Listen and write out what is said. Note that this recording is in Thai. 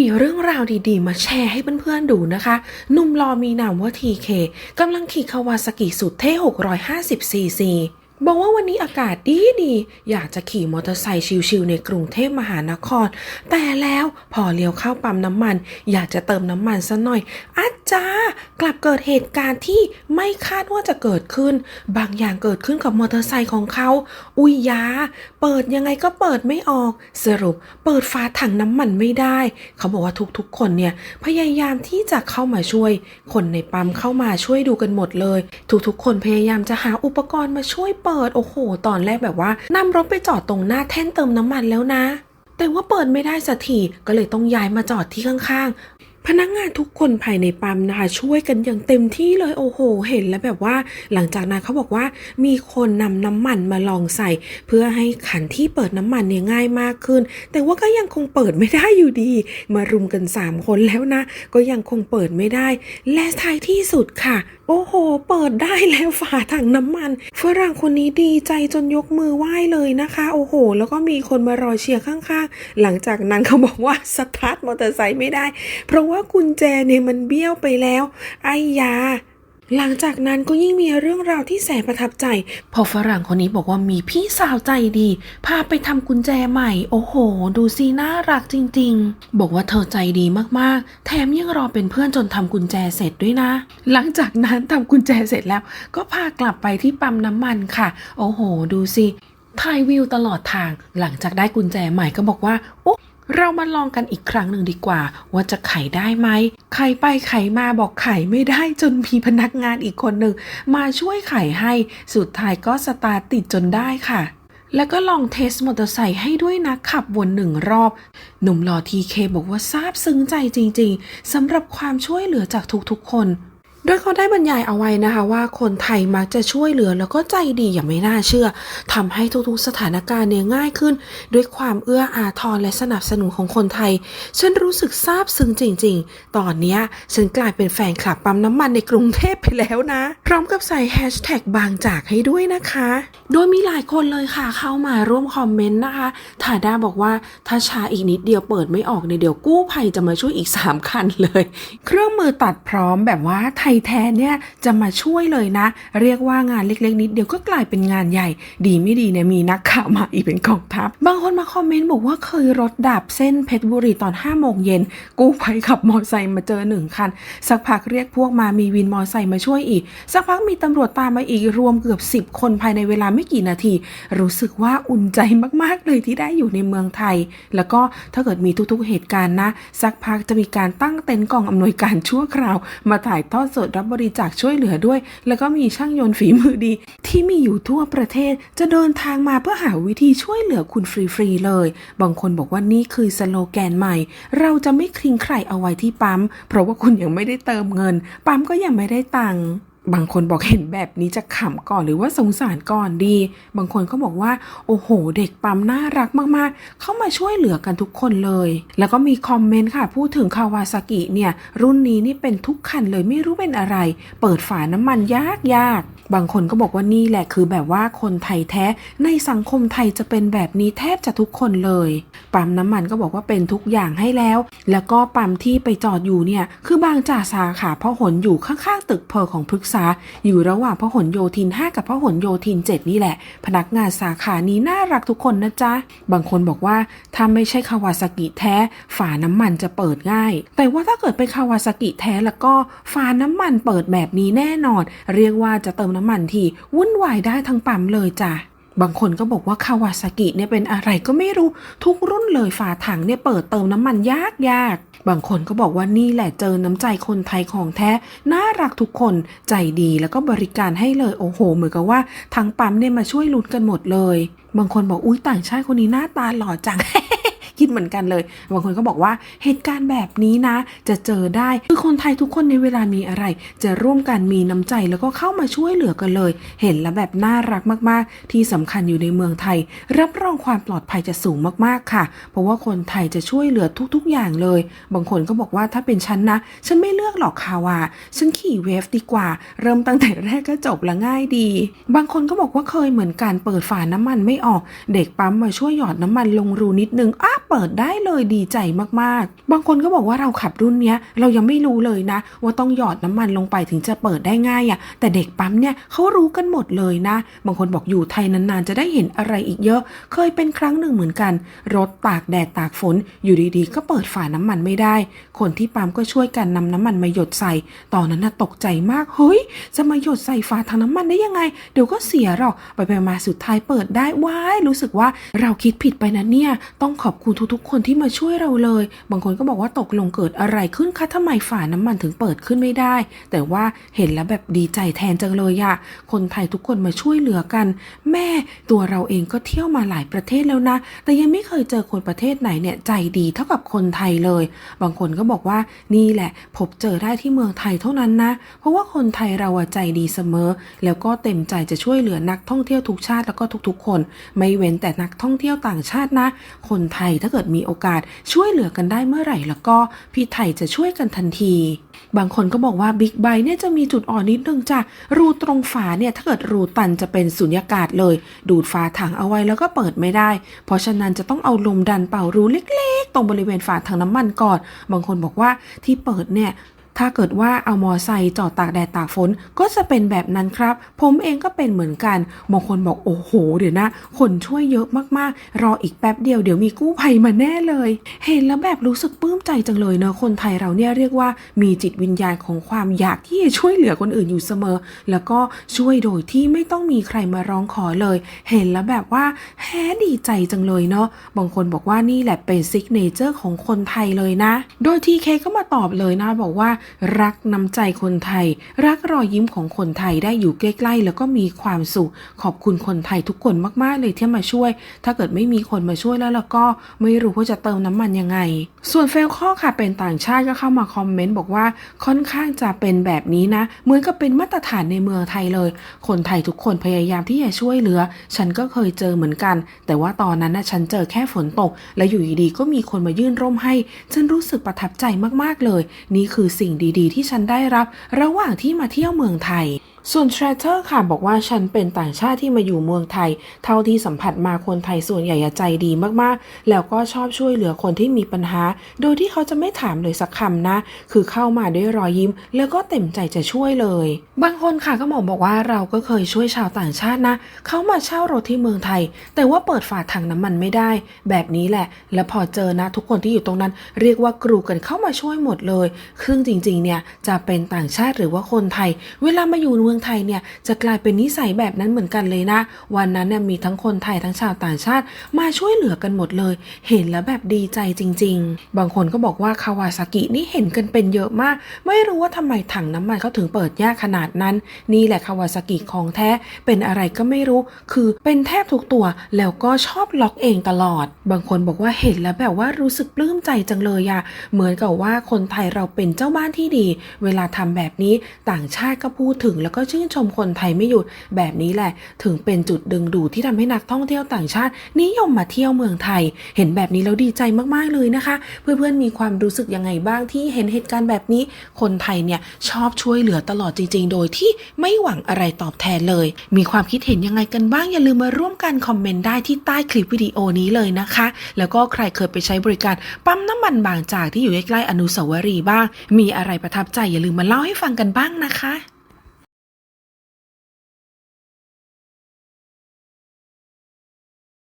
มีเรื่องราวดีๆ มาแชร์ให้เพื่อนๆดูนะคะหนุ่มรอมีนามว่าทีเคกำลังขี่คาวาซากิสุดเท่ 650ซีซี บอกว่าวันนี้อากาศดีดี อยากจะขี่มอเตอร์ไซค์ชิวๆในกรุงเทพมหานคร แต่แล้วพอเลี้ยวเข้าปั๊มน้ำมัน อยากจะเติมน้ำมันซะหน่อยอาจากลับเกิดเหตุการณ์ที่ไม่คาดว่าจะเกิดขึ้น บางอย่างเกิดขึ้นกับมอเตอร์ไซค์ของเขา อุยยา เปิดยังไงก็เปิดไม่ออก สรุป เปิดฝาถังน้ำมันไม่ได้ เขาบอกว่าทุกๆ คนเนี่ยพยายามที่จะเข้ามาช่วย คนในปั๊มเข้ามาช่วยดูกันหมดเลย ทุกๆ คนพยายามจะหาอุปกรณ์มาช่วยเปิดโอ้โห ตอนแรกแบบว่านำรถไปจอดตรงหน้าแท่นเติมน้ำมันแล้วนะ แต่ว่าเปิดไม่ได้สักทีก็เลยต้องย้ายมาจอดที่ข้างๆ พนักงานทุกคนภายในปั๊มนะคะช่วยกันอย่างเต็มที่เลยโอ้โห เห็นแล้วแบบว่า หลังจากนั้นเขาบอกว่ามีคนนำน้ำมันมาลองใส่ เพื่อให้ขันที่เปิดน้ำมันเนี่ยง่ายมากขึ้น แต่ว่าก็ยังคงเปิดไม่ได้อยู่ดี มารุมกัน 3 คนแล้วนะ ก็ยังคงเปิดไม่ได้ และท้ายที่สุดค่ะ โอ้โห เปิดได้แล้วฝาถังน้ำมัน ฝรั่งคนนี้ดีใจจนยกมือไหว้เลยนะคะ โอ้โห แล้วก็มีคนมารอเชียร์ข้างๆ หลังจากนั้นเขาบอกว่าสตาร์ทมอเตอร์ไซค์ไม่ได้ เพราะว่ากุญแจเนี่ยมันเบี้ยวไปแล้ว ไอ้ยา หลังจากนั้นก็ยิ่งมีเรื่องราวที่แสนประทับใจ พอฝรั่งคนนี้บอกว่ามีพี่สาวใจดี พาไปทำกุญแจใหม่ โอ้โห ดูสิน่ารักจริง ๆ บอกว่าเธอใจดีมากๆ แถมยังรอเป็นเพื่อนจนทำกุญแจเสร็จด้วยนะ หลังจากนั้นทำกุญแจเสร็จแล้ว ก็พากลับไปที่ปั๊มน้ำมันค่ะ โอ้โห ดูสิถ่ายวิวตลอดทาง หลังจากได้กุญแจใหม่ก็บอกว่าโอ้ เรามาลองกันอีกครั้งหนึ่งดีกว่า ว่าจะไขได้ไหมไขไปไขมาบอกไขไม่ได้จนมีพนักงานอีกคนหนึ่งมาช่วยไขให้สุดท้ายก็สตาร์ติดจนได้ค่ะแล้วก็ลองเทสมอเตอร์ไซค์ให้ด้วยนะขับวนหนึ่งรอบ หนุ่มหล่อทีเคบอกว่าซาบซึ้งใจจริงๆสำหรับความช่วยเหลือจากทุกๆคน โดยเขาได้บรรยายเอาไว้นะคะว่าคนไทยมักจะช่วยเหลือแล้วก็ใจดีอย่างไม่น่าเชื่อทำให้ทุกๆสถานการณ์เนี่ยง่ายขึ้น ด้วยความเอื้ออาทรและสนับสนุนของคนไทย ฉันรู้สึกซาบซึ้งจริง ๆ ตอนเนี้ยฉันกลายเป็นแฟนคลับปั๊มน้ำมันในกรุงเทพไปแล้วนะ พร้อมกับใส่แฮชแท็กบางจากให้ด้วยนะคะ โดยมีหลายคนเลยค่ะเข้ามาร่วมคอมเมนต์นะคะทาด้าบอกว่าถ้าชาอีกนิดเดียวเปิดไม่ออกเนี่ยเดี๋ยวกู้ภัยจะมาช่วยอีก3คันเลย เครื่องมือตัดพร้อมแบบว่าไทยแท้เนี่ยจะมาช่วยเลยนะ เรียกว่างานเล็กๆ นิดเดียวก็กลายเป็นงานใหญ่ ดีไม่ดีเนี่ยมีนักข่าวมาอีกเป็นกองทัพ บางคนมาคอมเมนต์บอกว่าเคยรถดับเส้นเพชรบุรีตอน5โมงเย็นกู้ภัยขับมอไซค์มาเจอหนึ่งคัน สักพักเรียกพวกมามีวินมอไซค์มาช่วยอีก สักพักมีตำรวจตามมาอีกรวมเกือบ 10 คนภายในเวลาไม่กี่นาที รู้สึกว่าอุ่นใจมากๆเลยที่ได้อยู่ในเมืองไทย แล้วก็ถ้าเกิดมีทุกๆเหตุการณ์นะ สักพักจะมีการตั้งเต็นท์กองอำนวยการชั่วคราว มาถ่ายทอดสดรับบริจาคช่วยเหลือด้วย แล้วก็มีช่างยนต์ฝีมือดี ที่มีอยู่ทั่วประเทศ จะเดินทางมาเพื่อหาวิธีช่วยเหลือคุณฟรีๆเลย บางคนบอกว่านี่คือสโลแกนใหม่ เราจะไม่คลิงใครเอาไว้ที่ปั๊ม เพราะว่าคุณยังไม่ได้เติมเงิน ปั๊มก็ยังไม่ได้ตังค์ บางคนบอกเห็นแบบนี้จะขำก่อนหรือว่าสงสารก่อนดี บางคนก็บอกว่าโอ้โห เด็กปั๊มน่ารักมากๆ เข้ามาช่วยเหลือกันทุกคนเลย แล้วก็มีคอมเมนต์ค่ะ พูดถึงคาวาซากิเนี่ย รุ่นนี้นี่เป็นทุกคันเลยไม่รู้เป็นอะไร เปิดฝาน้ำมันยากยากบางคนก็บอกว่านี่แหละคือแบบว่าคนไทยแท้ในสังคมไทยจะเป็นแบบนี้แทบจะทุกคนเลยปั๊มน้ำมันก็บอกว่าเป็นทุกอย่างให้แล้ว แล้วก็ปั๊มที่ไปจอดอยู่เนี่ยคือบางจ่าสาขาพหลอยู่ข้างๆตึกเพอของพฤกษา อยู่ระหว่างพหลโยธิน 5 กับพหลโยธิน 7 นี่แหละ พนักงานสาขานี้น่ารักทุกคนนะจ๊ะ บางคนบอกว่าถ้าไม่ใช่คาวาซากิแท้ ฝาน้ำมันจะเปิดง่าย แต่ว่าถ้าเกิดเป็นคาวาซากิแท้แล้วก็ฝาน้ำมันเปิดแบบนี้แน่นอน เรียกว่าจะเติมน้ำมันทีวุ่นวายได้ทั้งปั๊มเลยจ้ะ บางคนก็บอกว่าคาวาซากิเนี่ยเป็นอะไรก็ไม่รู้ทุกรุ่นเลยฝาถังเนี่ยเปิดเติมน้ำมันยากยากบางคนก็บอกว่านี่แหละเจอน้ำใจคนไทยของแท้ น่ารักทุกคนใจดีแล้วก็บริการให้เลยโอ้โห เหมือนกับว่าทั้งปั๊มเนี่ยมาช่วยลุ้นกันหมดเลย บางคนบอกอุ้ยต่างชาติคนนี้หน้าตาหล่อจัง คิดเหมือนกันเลย บางคนก็บอกว่าเหตุการณ์แบบนี้นะ จะเจอได้คือคนไทยทุกคนในเวลามีอะไร จะร่วมกันมีน้ำใจแล้วก็เข้ามาช่วยเหลือกันเลย เห็นแล้วแบบน่ารักมากๆ ที่สำคัญอยู่ในเมืองไทย รับรองความปลอดภัยจะสูงมากๆค่ะ เพราะว่าคนไทยจะช่วยเหลือทุกๆ อย่างเลย บางคนก็บอกว่าถ้าเป็นฉันนะ ฉันไม่เลือกหรอกคาวาฉันขี่เวฟดีกว่า เริ่มตั้งแต่แรกก็จบละง่ายดี บางคนก็บอกว่าเคยเหมือนการเปิดฝาน้ำมันไม่ออก เด็กปั๊มมาช่วยหยอดน้ำมันลงรูนิดนึงอัพเปิดได้เลยดีใจมากๆ บางคนก็บอกว่าเราขับรุ่นเนี้ยเรายังไม่รู้เลยนะ ว่าต้องหยอดน้ำมันลงไปถึงจะเปิดได้ง่ายอะ่ะแต่เด็กปั๊มเนี่ยเขารู้กันหมดเลยนะ บางคนบอกอยู่ไทยนานๆ จะได้เห็นอะไรอีกเยอะ เคยเป็นครั้งหนึ่งเหมือนกัน รถตากแดดตากฝน อยู่ดีๆ ก็เปิดฝาน้ำมันไม่ได้ คนที่ปั๊มก็ช่วยกันนำน้ำมันมาหยดใส่ ตอนนั้นน่ะตกใจมาก เฮ้ย จะมาหยดใส่ฝาถังน้ำมันได้ยังไง เดี๋ยวก็เสียหรอก ไปไปมาสุดท้ายเปิดได้ว้ายรู้สึกว่าเราคิดผิดไปนะเนี่ย ต้องขอบคุณทุกๆ คนที่มาช่วยเราเลย บางคนก็บอกว่าตกลงเกิดอะไรขึ้นคะทำไมฝาน้ำมันถึงเปิดขึ้นไม่ได้ แต่ว่าเห็นแล้วแบบดีใจแทนจังเลยอะคนไทยทุกคนมาช่วยเหลือกัน แม่ตัวเราเองก็เที่ยวมาหลายประเทศแล้วนะ แต่ยังไม่เคยเจอคนประเทศไหนเนี่ยใจดีเท่ากับคนไทยเลย บางคนก็บอกว่านี่แหละ พบเจอได้ที่เมืองไทยเท่านั้นนะ เพราะว่าคนไทยเราอะใจดีเสมอ แล้วก็เต็มใจจะช่วยเหลือนักท่องเที่ยวทุกชาติแล้วก็ทุกๆ คน ไม่เว้นแต่นักท่องเที่ยวต่างชาตินะ คนไทยถ้าเกิดมีโอกาสช่วยเหลือกันได้เมื่อไหร่แล้วก็พี่ไทยจะช่วยกันทันที บางคนก็บอกว่าบิ๊กไบเนี่ยจะมีจุดอ่อนนิดนึงจ้ะรูตรงฝาเนี่ยถ้าเกิดรูตันจะเป็นสุญญากาศเลย ดูดฝาถังเอาไว้แล้วก็เปิดไม่ได้ เพราะฉะนั้นจะต้องเอาลมดันเป่ารูเล็ก ๆ ตรงบริเวณฝาถังน้ำมันก่อน บางคนบอกว่าที่เปิดเนี่ย ถ้าเกิดว่าเอามอไซค์จอดตากแดดตากฝนก็จะเป็นแบบนั้นครับ ผมเองก็เป็นเหมือนกันบางคนบอกโอ้โห เดี๋ยวนะ คนช่วยเยอะมากๆ รออีกแป๊บเดียวเดี๋ยวมีกู้ภัยมาแน่เลย เห็นแล้วแบบรู้สึกปลื้มใจจังเลยเนอะคนไทยเราเนี่ยเรียกว่ามีจิตวิญญาณของความอยากที่จะช่วยเหลือคนอื่นอยู่เสมอ แล้วก็ช่วยโดยที่ไม่ต้องมีใครมาร้องขอเลย เห็นแล้วแบบว่าแฮดีใจจังเลยเนาะบางคนบอกว่านี่แหละเป็นซิกเนเจอร์ของคนไทยเลยนะ โดยทีเคก็มาตอบเลยนะบอกว่ารักน้ำใจคนไทย รักรอยยิ้มของคนไทยได้อยู่ใกล้ ๆ แล้วก็มีความสุข ขอบคุณคนไทยทุกคนมากๆเลยที่มาช่วย ถ้าเกิดไม่มีคนมาช่วยแล้วแล้วก็ไม่รู้ว่าจะเติมน้ำมันยังไง ส่วนเฟลข้อค่ะเป็นต่างชาติก็เข้ามาคอมเมนต์บอกว่าค่อนข้างจะเป็นแบบนี้นะเหมือนกับเป็นมาตรฐานในเมืองไทยเลย คนไทยทุกคนพยายามที่จะช่วยเหลือ ฉันก็เคยเจอเหมือนกัน แต่ว่าตอนนั้นนะฉันเจอแค่ฝนตก และอยู่ดีๆก็มีคนมายื่นร่มให้ ฉันรู้สึกประทับใจมากๆเลย นี่คือสิ่ง่งดีๆ ที่ฉันได้รับ ระหว่างที่มาเที่ยวเมืองไทย ส่วนเทรเทอร์ค่ะบอกว่าฉันเป็นต่างชาติที่มาอยู่เมืองไทย เท่าที่สัมผัสมาคนไทยส่วนใหญ่ใจดีมากๆ แล้วก็ชอบช่วยเหลือคนที่มีปัญหา โดยที่เขาจะไม่ถามเลยสักคำนะ คือเข้ามาด้วยรอยยิ้ม แล้วก็เต็มใจจะช่วยเลย บางคนค่ะก็บอกบอกว่าเราก็เคยช่วยชาวต่างชาตินะ เขามาเช่ารถที่เมืองไทย แต่ว่าเปิดฝาถังน้ำมันไม่ได้ แบบนี้แหละ แล้วพอเจอนะ ทุกคนที่อยู่ตรงนั้น เรียกว่ากรูกันเข้ามาช่วยหมดเลยซึ่งจริงๆเนี่ยจะเป็นต่างชาติหรือว่าคนไทย เวลามาอยู่เมืืองไทยเนี่ยจะกลายเป็นนิสัยแบบนั้นเหมือนกันเลยนะ วันนั้นเนี่ยมีทั้งคนไทยทั้งชาวต่างชาติ มาช่วยเหลือกันหมดเลย เห็นแล้วแบบดีใจจริง ๆ บางคนก็บอกว่าคาวาซากินี่เห็นกันเป็นเยอะมาก ไม่รู้ว่าทำไมถังน้ำมันเขาถึงเปิดยากขนาดนั้น นี่แหละคาวาซากิของแท้เป็นอะไรก็ไม่รู้ คือเป็นแทบทุกตัวแล้วก็ชอบล็อกเองตลอด บางคนบอกว่าเห็นแล้วแบบว่ารู้สึกปลื้มใจจังเลยอะเหมือนกับว่าคนไทยเราเป็นเจ้าบ้านที่ดี เวลาทำแบบนี้ต่างชาติก็พูดถึงแล้วก็ชื่นชมคนไทยไม่หยุดแบบนี้แหละ ถึงเป็นจุดดึงดูดที่ทำให้นักท่องเที่ยวต่างชาติ นิยมมาเที่ยวเมืองไทย เห็นแบบนี้แล้วดีใจมากๆเลยนะคะ เพื่อนๆมีความรู้สึกยังไงบ้างที่เห็นเหตุการณ์แบบนี้ คนไทยเนี่ยชอบช่วยเหลือตลอดจริง ๆ โดยที่ไม่หวังอะไรตอบแทนเลย มีความคิดเห็นยังไงกันบ้างอย่าลืมมาร่วมกันคอมเมนต์ได้ที่ใต้คลิปวิดีโอนี้เลยนะคะ แล้วก็ใครเคยไปใช้บริการปั๊มน้ำมันบางจากที่อยู่ใกล้ๆอนุสาวรีย์บ้าง มีอะไรประทับใจอย่าลืมมาเล่าให้ฟังกันบ้างนะคะ